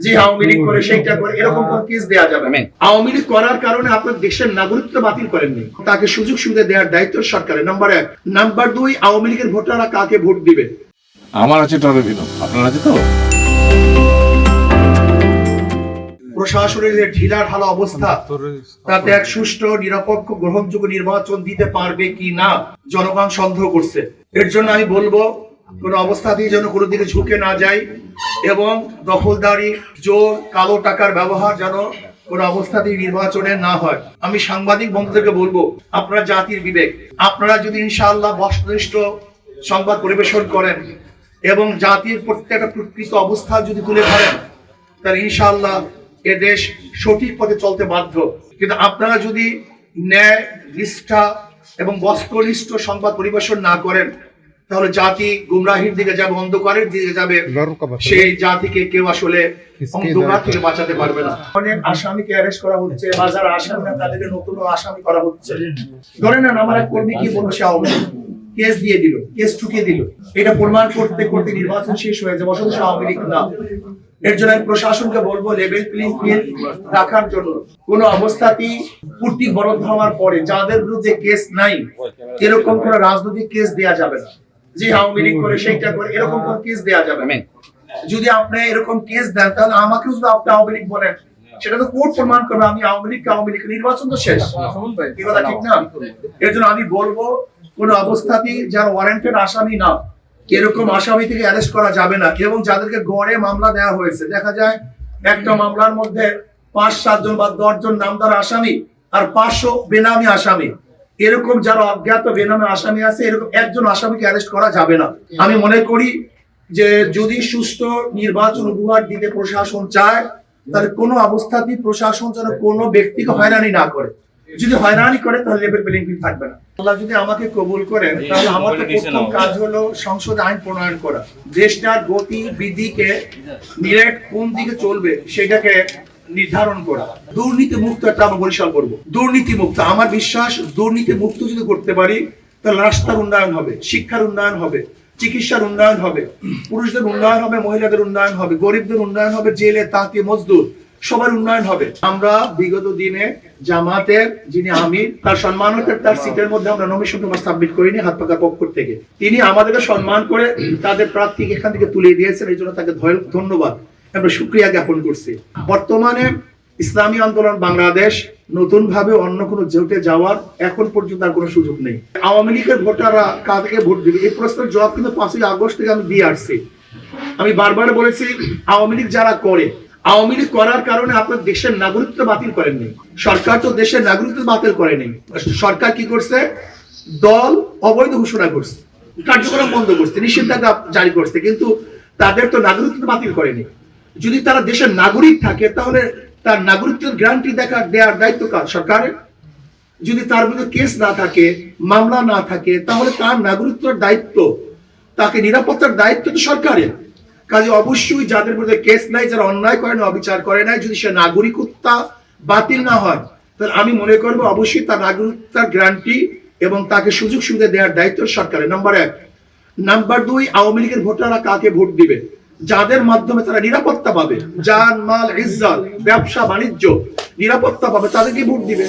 যে আওয়ামী লীগ করে সেইটা করে এরকম কোন কেস দেওয়া যাবে আওয়ামী লীগ করার কারণে আপনার দেশের নাগরিকত্ব বাতিল করেননি তাকে সুযোগ সুবিধা দেওয়ার দায়িত্ব সরকারের। নাম্বার এক। নাম্বার দুই আওয়ামী লীগের ভোটাররা কাকে ভোট দিবে? আমার আছে আপনার আছে তো? প্রশাসনের যে ঢিলা ঢালা অবস্থা তাতে এক সুষ্ঠু নিরপেক্ষ গ্রহণযোগ্য নির্বাচন দিতে পারবে কি না জনগণ সন্দেহ করছে। এর জন্য আমি বলব কোন অবস্থাতেই যেন কোনো দিকে ঝুঁকে না যায় এবং দখলদারি, জোর, কালো টাকার ব্যবহার যেন কোনো অবস্থাতেই নির্বাচনে না হয়। আমি সাংবাদিক বন্ধুদেরকে বলব, আপনারা জাতির বিবেক, আপনারা যদি ইনশাআল্লাহ বস্তুনিষ্ঠ সংবাদ পরিবেশন করেন এবং জাতির প্রত্যেকটা প্রকৃত অবস্থা যদি তুলে ধরেন, তাহলে ইনশাআল্লাহ এ দেশ সঠিক পথে চলতে বাধ্য। কিন্তু আপনারা যদি ন্যায়, নিষ্ঠা এবং বস্ত্রনিষ্ঠ সংবাদ পরিবেশন না করেন তাহলে জাতি গুমরাহির দিকে যাবে অন্ধকারের দিকে যাবে। সেই জাতিকে কেউ আসলে অন্ধকার থেকে বাঁচাতে পারবে না। অনেক আসামিকে অ্যারেস্ট করা হচ্ছে বা যারা আসামি না তাদেরকে নতুন আসামি করা হচ্ছে। ধরে নেন আমার এক কর্মী কি বলল সে আওয়ামী কেস দিয়ে দিল কেস ঠুকিয়ে দিল। এটা প্রমাণ করতে করতে নির্বাচন শেষ হয়ে যাবে সে আওয়ামী লীগ না। এর জন্য আমি প্রশাসনকে বলব লেভেল প্লেইং ফিল্ড রাখার জন্য। কোন অবস্থাতেই পূর্তি বরাদ্দ হওয়ার পরে যাদের বিরুদ্ধে কেস নাই এরকম কোন রাজনৈতিক কেস দেয়া যাবে না। যে আওয়ামী লীগ করে সেইটা করে এরকম কোন কেস যাবে না। যদি আপনি এরকম কেস দেন তাহলে আমাকে শুধু আপনি আওয়ামী লীগ বলেন সেটা তো কোর্ট প্রমাণ করবে আমি আওয়ামী লীগ আওয়ামী লীগ নির্বাচন তো শেষ। কথা ঠিক না? এর জন্য আমি বলব কোন অবস্থাতেই যারা ওয়ারেন্টেড আসামি না এরকম আসামি থেকে অ্যারেস্ট করা যাবে না। এবং যাদেরকে গড়ে মামলা দেওয়া হয়েছে দেখা যায় একটা মামলার মধ্যে পাঁচ সাতজন বা দশজন নামদার আসামি আর পাঁচশো বেনামি আসামি। এরকম যারা অজ্ঞাত বেনামে আসামি আছে এরকম একজন আসামিকে অ্যারেস্ট করা যাবে না। আমি মনে করি যে যদি সুষ্ঠু নির্বাচন উপহার দিতে প্রশাসন চায় তাহলে কোনো অবস্থাতেই প্রশাসন যেন কোনো ব্যক্তিকে হয়রানি না করে। যদি হয়রানি করে তাহলে লেভেল প্লেইং ফিল্ড থাকবে না। আল্লাহ যদি আমাকে কবুল করেন তাহলে আমার তো প্রথম কাজ হলো সংসদে আইন প্রণয়ন করা। দেশটার গতি বিধিকে নিরেট কোন দিকে চলবে সেটাকে নির্ধারণ করা। দুর্নীতি মুক্ত একটা আমরা বরিশাল করব। দুর্নীতি মুক্ত আমার বিশ্বাস দুর্নীতি মুক্ত যদি করতে পারি, তাহলে রাস্তার উন্নয়ন হবে, শিক্ষার উন্নয়ন হবে, চিকিৎসার উন্নয়ন হবে, পুরুষদের উন্নয়ন হবে, মহিলাদের উন্নয়ন হবে, গরিবদের উন্নয়ন হবে, জেলে, তাঁতি, মজদুর, সবার উন্নয়ন হবে। আমরা বিগত দিনে জামাতের, যিনি আমির, তার সম্মানতের তার সিটের মধ্যে আমরা নমিশন পেপার সাবমিট করিনি, হাত পাকার পক্ষ থেকে। তিনি আমাদেরকে সম্মান করে তাদের প্রার্থীকে এখান থেকে তুলে দিয়েছেন, এই জন্য তাকে ধন্যবাদ। আমরা সুক্রিয়া জ্ঞাপন করছি। বর্তমানে ইসলামী আন্দোলন বাংলাদেশ নতুন ভাবে অন্য কোনো জোটে যাওয়ার এখন পর্যন্ত আর কোনো সুযোগ নেই। আওয়ামী লীগের ভোটাররা কাদেরকে ভোট দিবে? এই প্রশ্নের জবাব কিন্তু পাঁচই আগস্ট থেকে আমি দিয়ে আসছি। আমি বারবার বলেছি, আওয়ামী লীগ যারা করে, আওয়ামী লীগ করার কারণে আপনার দেশের নাগরিকত্ব বাতিল করেননি। সরকার তো দেশের নাগরিকত্ব বাতিল করেনি। সরকার কি করছে? দল অবৈধ ঘোষণা করছে। কার্যক্রম বন্ধ করছে, নিষেধাজ্ঞা জারি করছে, কিন্তু তাদের তো নাগরিকত্ব বাতিল করেনি। যদি তারা দেশের নাগরিক থাকে, তাহলে তার নাগরিকত্বের গ্যারান্টি দেখা দেওয়ার দায়িত্ব কার? সরকারের? যদি তার বিরুদ্ধে কেস না থাকে, মামলা না থাকে, তাহলে তার নাগরিকত্বের দায়িত্ব, তাকে নিরাপত্তার দায়িত্ব তো সরকারের। কাজে অবশ্যই যাদের বিরুদ্ধে কেস নাই, যারা অন্যায় করে না, অবিচার করে নাই, যদি সে নাগরিকত্বা বাতিল না হয়, তাহলে আমি মনে করব অবশ্যই তার নাগরিকতার গ্যারান্টি এবং তাকে সুযোগ সুবিধা দেওয়ার দায়িত্ব সরকারের। নাম্বার এক। নাম্বার দুই, আওয়ামী লীগের ভোটাররা কাকে ভোট দিবে? যাদের মাধ্যমে তারা নিরাপত্তা পাবে। যান, মাল ইজ্জাল ব্যবসা, বাণিজ্য, নিরাপত্তা পাবে, তাদেরকে ভোট দিবে।